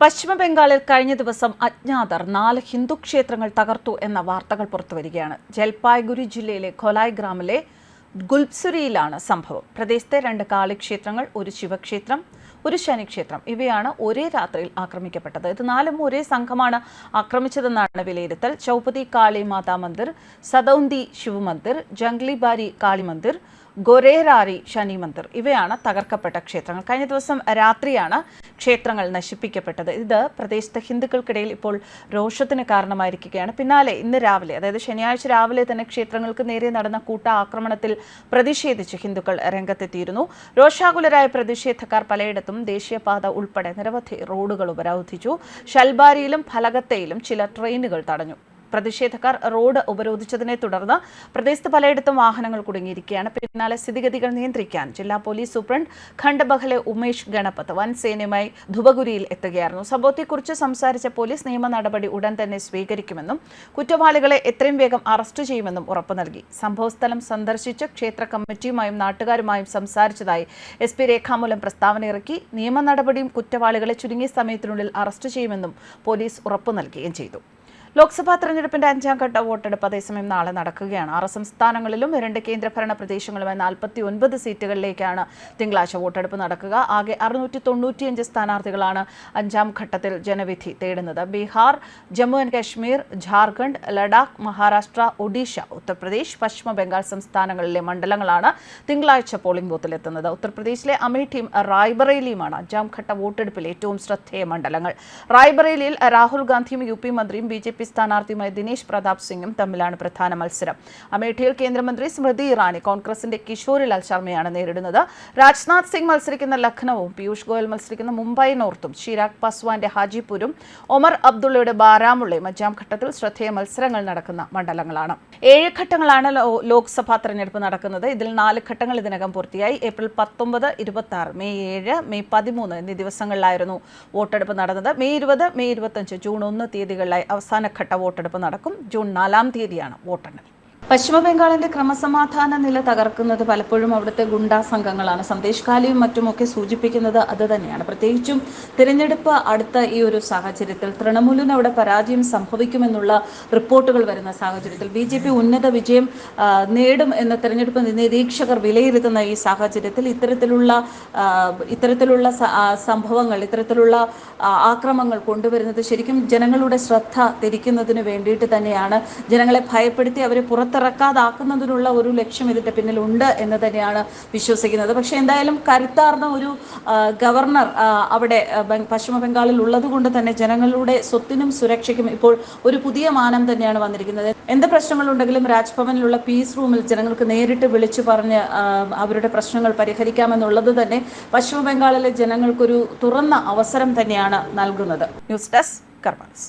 പശ്ചിമ ബംഗാളിൽ കഴിഞ്ഞ ദിവസം അജ്ഞാതർ നാല് ഹിന്ദു ക്ഷേത്രങ്ങൾ തകർത്തു എന്ന വാർത്തകൾ പുറത്തുവരികയാണ്. ജൽപായ്ഗുരി ജില്ലയിലെ ഖൊലായ് ഗ്രാമിലെ ഗുൽസുരിയിലാണ് സംഭവം. പ്രദേശത്തെ രണ്ട് കാളിക്ഷേത്രങ്ങൾ ഒരു ശിവക്ഷേത്രം ഒരു ശനിക്ഷേത്രം ഇവയാണ് ഒരേ രാത്രിയിൽ ആക്രമിക്കപ്പെട്ടത്. ഇത് നാലും ഒരേ സംഘമാണ് ആക്രമിച്ചതെന്നാണ് വിലയിരുത്തൽ. ചൗപതി കാളി മാതാ മന്ദിർ സദൌന്തി ശിവമന്ദിർ ജംഗ്ലിബാരി കാളി മന്ദിർ ഗൊരേറാരി ശനി മന്ദിർ. ഇവയാണ് തകർക്കപ്പെട്ട ക്ഷേത്രങ്ങൾ. കഴിഞ്ഞ ദിവസം രാത്രിയാണ് ക്ഷേത്രങ്ങൾ നശിപ്പിക്കപ്പെട്ടത്. ഇത് പ്രദേശത്തെ ഹിന്ദുക്കൾക്കിടയിൽ ഇപ്പോൾ രോഷത്തിന് കാരണമായിരിക്കുകയാണ്. പിന്നാലെ ഇന്ന് രാവിലെ അതായത് ശനിയാഴ്ച രാവിലെ തന്നെ ക്ഷേത്രങ്ങൾക്ക് നേരെ നടന്ന കൂട്ട ആക്രമണത്തിൽ പ്രതിഷേധിച്ച് ഹിന്ദുക്കൾ രംഗത്തെത്തിയിരുന്നു. രോഷാകുലരായ പ്രതിഷേധക്കാർ പലയിടത്തും ദേശീയപാത ഉൾപ്പെടെ നിരവധി റോഡുകൾ ഉപരോധിച്ചു. ഷൽബാരിയിലും ഫലകത്തയിലും ചില ട്രെയിനുകൾ തടഞ്ഞു. പ്രതിഷേധക്കാർ റോഡ് ഉപരോധിച്ചതിനെ തുടർന്ന് പ്രദേശത്ത് പലയിടത്തും വാഹനങ്ങൾ കുടുങ്ങിയിരിക്കുകയാണ്. പിന്നാലെ സ്ഥിതിഗതികൾ നിയന്ത്രിക്കാൻ ജില്ലാ പോലീസ് സൂപ്രണ്ട് ഖണ്ഡബഹലെ ഉമേഷ് ഗണപത് വൻ സേനയുമായി ധുബഗുരിയിൽ എത്തുകയായിരുന്നു. സംഭവത്തെക്കുറിച്ച് സംസാരിച്ച പോലീസ് നിയമ നടപടി ഉടൻ തന്നെ സ്വീകരിക്കുമെന്നും കുറ്റവാളികളെ എത്രയും വേഗം അറസ്റ്റ് ചെയ്യുമെന്നും ഉറപ്പു നൽകി. സംഭവസ്ഥലം സന്ദർശിച്ച് ക്ഷേത്ര കമ്മിറ്റിയുമായും നാട്ടുകാരുമായും സംസാരിച്ചതായി എസ് പി രേഖാമൂലം പ്രസ്താവന ഇറക്കി. നിയമ നടപടിയും കുറ്റവാളികളെ ചുരുങ്ങിയ സമയത്തിനുള്ളിൽ അറസ്റ്റ് ചെയ്യുമെന്നും പോലീസ് ഉറപ്പു നൽകുകയും ചെയ്തു. ലോക്സഭാ തെരഞ്ഞെടുപ്പിന്റെ അഞ്ചാം ഘട്ട വോട്ടെടുപ്പ് അതേസമയം നാളെ നടക്കുകയാണ്. ആറ് സംസ്ഥാനങ്ങളിലും രണ്ട് കേന്ദ്രഭരണ പ്രദേശങ്ങളുമായി നാൽപ്പത്തി ഒൻപത് സീറ്റുകളിലേക്കാണ് തിങ്കളാഴ്ച വോട്ടെടുപ്പ് നടക്കുക. ആകെ അറുന്നൂറ്റി തൊണ്ണൂറ്റിയഞ്ച് സ്ഥാനാർത്ഥികളാണ് അഞ്ചാം ഘട്ടത്തിൽ ജനവിധി തേടുന്നത്. ബീഹാർ ജമ്മു ആൻഡ് കാശ്മീർ ജാർഖണ്ഡ് ലഡാക്ക് മഹാരാഷ്ട്ര ഒഡീഷ ഉത്തർപ്രദേശ് പശ്ചിമ ബംഗാൾ സംസ്ഥാനങ്ങളിലെ മണ്ഡലങ്ങളാണ് തിങ്കളാഴ്ച പോളിംഗ് ബൂത്തിലെത്തുന്നത് ഉത്തർപ്രദേശിലെ അമേഠിയും റായ്ബറേലിയുമാണ് അഞ്ചാം ഘട്ട വോട്ടെടുപ്പിൽ ഏറ്റവും ശ്രദ്ധേയ മണ്ഡലങ്ങൾ. റായ്ബറേലിയിൽ രാഹുൽ ഗാന്ധിയും യു പി മന്ത്രിയും ബി ജെ പി സ്ഥാനാർത്ഥിയുമായ ദിനേശ് പ്രതാപ് സിംഗും തമ്മിലാണ് പ്രധാന മത്സരം. അമേഠിയിൽ കേന്ദ്രമന്ത്രി സ്മൃതി ഇറാനി കോൺഗ്രസിന്റെ കിഷോരിലാൽ ശർമ്മയാണ് നേരിടുന്നത്. രാജ്നാഥ് സിംഗ് മത്സരിക്കുന്ന ലഖ്നൌവും പീയൂഷ് ഗോയൽ മത്സരിക്കുന്ന മുംബൈ നോർത്തും ചിരാഗ് പസ്വാന്റെ ഹാജിപൂരും ഒമർ അബ്ദുള്ളയുടെ ബാരാമുള്ളയും അഞ്ചാം ഘട്ടത്തിൽ ശ്രദ്ധേയ മത്സരങ്ങൾ നടക്കുന്ന മണ്ഡലങ്ങളാണ്. ഏഴ് ഘട്ടങ്ങളാണ് ലോക്സഭാ തെരഞ്ഞെടുപ്പ് നടക്കുന്നത്. ഇതിൽ നാല് ഘട്ടങ്ങൾ ഇതിനകം പൂർത്തിയായി. ഏപ്രിൽ പത്തൊമ്പത് ഇരുപത്തി ആറ് മെയ് ഏഴ് മെയ് പതിമൂന്ന് എന്നീ ദിവസങ്ങളിലായിരുന്നു വോട്ടെടുപ്പ് നടന്നത്. മെയ് ഇരുപത് മെയ് ഇരുപത്തഞ്ച് ജൂൺ ഒന്ന് തീയതികളിലായി അവസാനഘട്ട വോട്ടെടുപ്പ് നടക്കും. ജൂൺ നാലാം തീയതിയാണ് വോട്ടെണ്ണൽ. പശ്ചിമ ബംഗാളിന്റെ ക്രമസമാധാന നില തകർക്കുന്നത് പലപ്പോഴും അവിടുത്തെ ഗുണ്ടാ സംഘങ്ങളാണ്. സന്ദേശ് ഖാലിയും മറ്റുമൊക്കെ സൂചിപ്പിക്കുന്നത് അത് തന്നെയാണ്. പ്രത്യേകിച്ചും തിരഞ്ഞെടുപ്പ് അടുത്ത ഈ ഒരു സാഹചര്യത്തിൽ തൃണമൂലിന് അവിടെ പരാജയം സംഭവിക്കുമെന്നുള്ള റിപ്പോർട്ടുകൾ വരുന്ന സാഹചര്യത്തിൽ ബി ജെ പി ഉന്നത വിജയം നേടും എന്ന തിരഞ്ഞെടുപ്പ് നിരീക്ഷകർ വിലയിരുത്തുന്ന ഈ സാഹചര്യത്തിൽ ഇത്തരത്തിലുള്ള ഇത്തരത്തിലുള്ള സംഭവങ്ങൾ ഇത്തരത്തിലുള്ള ആക്രമങ്ങൾ കൊണ്ടുവരുന്നത് ശരിക്കും ജനങ്ങളുടെ ശ്രദ്ധ തിരിക്കുന്നതിന് വേണ്ടിയിട്ട് തന്നെയാണ്. ജനങ്ങളെ ഭയപ്പെടുത്തി അവരെ പുറത്തിറക്കാതാക്കുന്നതിനുള്ള ഒരു ലക്ഷ്യം ഇതിന്റെ പിന്നിലുണ്ട് എന്ന് തന്നെയാണ് വിശ്വസിക്കുന്നത്. പക്ഷെ എന്തായാലും കരുത്താർന്ന ഒരു ഗവർണർ അവിടെ പശ്ചിമ ബംഗാളിൽ ഉള്ളത് കൊണ്ട് തന്നെ ജനങ്ങളുടെ സ്വത്തിനും സുരക്ഷയ്ക്കും ഇപ്പോൾ ഒരു പുതിയ മാനം തന്നെയാണ് വന്നിരിക്കുന്നത്. എന്ത് പ്രശ്നങ്ങളുണ്ടെങ്കിലും രാജ്ഭവനിലുള്ള പീസ് റൂമിൽ ജനങ്ങൾക്ക് നേരിട്ട് വിളിച്ചു പറഞ്ഞ് അവരുടെ പ്രശ്നങ്ങൾ പരിഹരിക്കാമെന്നുള്ളത് തന്നെ പശ്ചിമ ബംഗാളിലെ ജനങ്ങൾക്കൊരു തുറന്ന അവസരം തന്നെയാണ് നൽകുന്നത്. News desk കർമ്മസ്